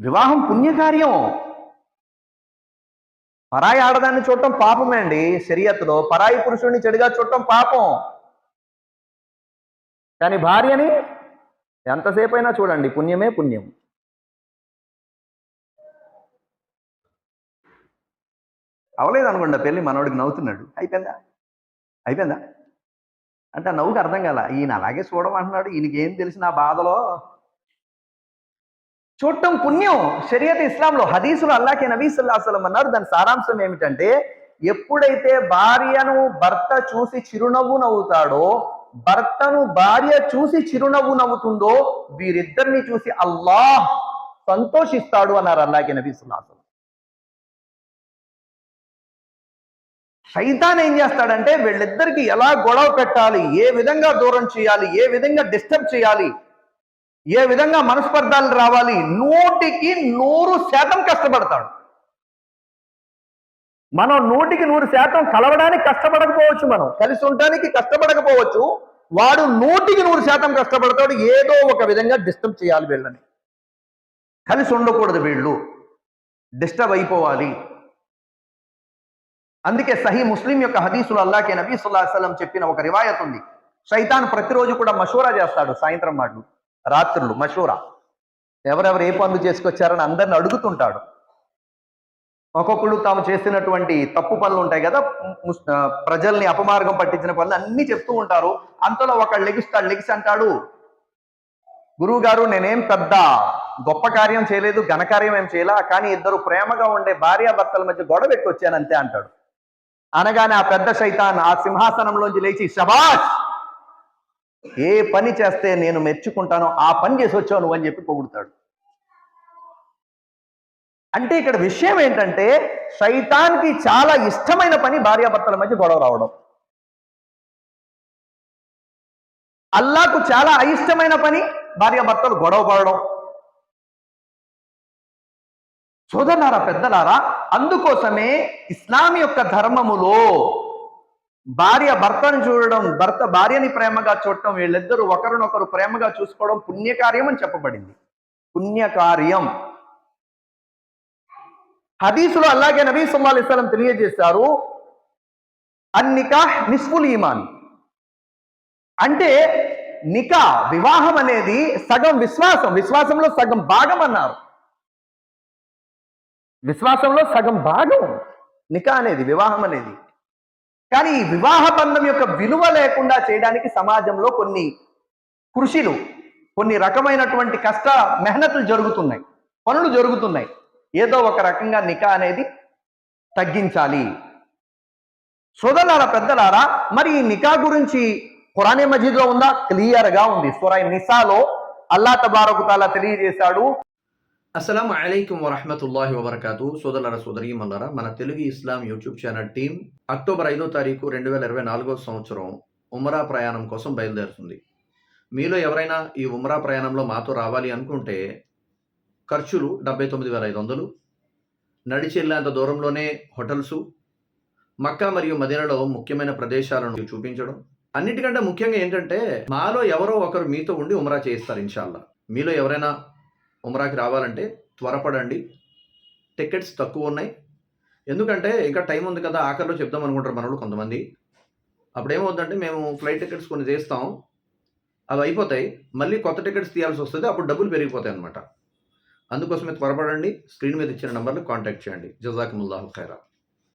వివాహం పుణ్యకార్యం పరాయి ఆడదాన్ని చూడటం పాపమే అండి శరీయత్తులో పరాయి పురుషుడిని చెడుగా చూడటం పాపం. కానీ భార్యని ఎంతసేపు అయినా చూడండి పుణ్యమే పుణ్యం. అవలేదు అనుకోండి ఆ పెళ్ళి మనోడికి నవ్వుతున్నాడు. అయిపోయిందా? అయిపోయిందా? అంటే ఆ నవ్వుకి అర్థం కాల ఈయన అలాగే చూడమంటున్నాడు ఈయనకి ఏం తెలిసిన బాధలో చూడటం పుణ్యం. షరియత్ ఇస్లాంలో హదీసులు అల్లాకే నబీ సల్లాహం అన్నారు. దాని సారాంశం ఏమిటంటే ఎప్పుడైతే భార్యను భర్త చూసి చిరునవ్వు నవ్వుతాడో భర్తను భార్య చూసి చిరునవ్వు నవ్వుతుందో వీరిద్దరిని చూసి అల్లాహ్ సంతోషిస్తాడు అన్నారు అల్లాకే నబీ సల్లాహం సైతాన్ ఏం చేస్తాడంటే వీళ్ళిద్దరికి ఎలా గొడవ పెట్టాలి ఏ విధంగా దూరం చేయాలి ఏ విధంగా డిస్టర్బ్ చేయాలి ఏ విధంగా మనస్పర్ధాలు రావాలి? నూటికి నూరు శాతం కష్టపడతాడు. మనం నూటికి నూరు శాతం కలవడానికి కష్టపడకపోవచ్చు మనం. కలిసి ఉండడానికి కష్టపడకపోవచ్చు. వాడు నూటికి నూరు శాతం కష్టపడతాడు. ఏదో ఒక విధంగా డిస్టర్బ్ చేయాలి వీళ్ళని. కలిసి ఉండకూడదు వీళ్ళు. డిస్టర్బ్ అయిపోవాలి. అందుకే సహీ ముస్లిం యొక్క హదీసులు అల్లాకే నబీ సుల్లా చెప్పిన ఒక రివాయత్ ఉంది. శైతాన్ ప్రతిరోజు కూడా మషూరా చేస్తాడు సాయంత్రం మాటలు. రాత్రులు మషూరా. ఎవరెవరు ఏ పనులు చేసుకొచ్చారని అందరిని అడుగుతుంటాడు. ఒక్కొక్కళ్ళు తాము చేసినటువంటి తప్పు పనులు ఉంటాయి కదా ప్రజల్ని అపమార్గం పట్టించిన పనులు అన్ని చెప్తూ ఉంటారు. అంతలో ఒకళ్ళు లెగిస్తాడు లెగిసి అంటాడు గురువు గారు నేనేం పెద్ద గొప్ప కార్యం చేయలేదు ఘనకార్యం ఏం చేయలా కానీ ఇద్దరు ప్రేమగా ఉండే భార్యాభర్తల మధ్య గొడవ పెట్టి వచ్చానంతే అంటాడు. అనగానే ఆ పెద్ద శైతాన్ ఆ సింహాసనంలోంచి లేచి శబాష్! ఏ పని చేస్తే నేను మెచ్చుకుంటానో ఆ పని చేసి వచ్చావు నువ్వు అని చెప్పి పొగుడుతాడు. అంటే ఇక్కడ విషయం ఏంటంటే సైతానికి చాలా ఇష్టమైన పని భార్యాభర్తల మధ్య గొడవ రావడం. అల్లాకు చాలా అయిష్టమైన పని భార్యాభర్తలు గొడవ పడడం. సోదరులారా పెద్దలారా అందుకోసమే ఇస్లాం యొక్క ధర్మములో భార్య భర్తను చూడడం భర్త భార్యని ప్రేమగా చూడటం వీళ్ళిద్దరూ ఒకరినొకరు ప్రేమగా చూసుకోవడం పుణ్యకార్యం అని చెప్పబడింది. పుణ్యకార్యం. హదీసులో అలాగే నబీ సుల్లా అలిస్లం తెలియజేశారు అన్నికా నిస్ఫుల్ ఈమాన్. అంటే నికా వివాహం అనేది సగం విశ్వాసం విశ్వాసంలో సగం భాగం అన్నారు. విశ్వాసంలో సగం భాగం. నికా అనేది వివాహం అనేది. కానీ ఈ వివాహ బంధం యొక్క విలువ లేకుండా చేయడానికి సమాజంలో కొన్ని కృషిలు కొన్ని రకమైనటువంటి కష్ట మెహనతులు జరుగుతున్నాయి పనులు జరుగుతున్నాయి. ఏదో ఒక రకంగా నికా అనేది తగ్గించాలి. సోదరులారా పెద్దలారా మరి ఈ నికా గురించి ఖురానే మజీద్లో ఉందా? క్లియర్గా ఉంది. సురై నిసాలో అల్లా తబారకుతాలా తెలియజేశాడు. అస్సలం అలైకుం వరహమతుల్లాహి వబర్కాతు. సోదరుల సోదరీమల్లారా మన Telugu Islam YouTube channel team October ఐదో తారీఖు రెండు వేల ఇరవై నాలుగో సంవత్సరం ఉమరా ప్రయాణం కోసం బయలుదేరుతుంది. మీలో ఎవరైనా ఈ ఉమరా ప్రయాణంలో మాతో రావాలి అనుకుంటే ఖర్చులు డెబ్బై తొమ్మిది వేల ఐదు వందలు నడిచి వెళ్ళేంత దూరంలోనే హోటల్సు మక్కా మరియు మదీనాలో ముఖ్యమైన ప్రదేశాలను చూపించడం. అన్నిటికంటే ముఖ్యంగా ఏంటంటే మాలో ఎవరో ఒకరు మీతో ఉండి ఉమరా చేయిస్తారు ఇన్షాల్లా. మీలో ఎవరైనా ఉమరాకి రావాలంటే త్వరపడండి. టికెట్స్ తక్కువ ఉన్నాయి. ఎందుకంటే ఇంకా టైం ఉంది కదా ఆఖరిలో చెప్దాం అనుకుంటారు మనోళ్ళు కొంతమంది. అప్పుడు ఏమవుతుందంటే మేము ఫ్లైట్ టికెట్స్ కొన్ని చేస్తాం. అవి అయిపోతాయి. మళ్ళీ కొత్త టికెట్స్ తీయాల్సి వస్తుంది. అప్పుడు డబ్బులు పెరిగిపోతాయి అనమాట అందుకోసమే త్వరపడండి. స్క్రీన్ మీద ఇచ్చిన నెంబర్లు కాంటాక్ట్ చేయండి. జజాకుముల్లాహు ఖైరా.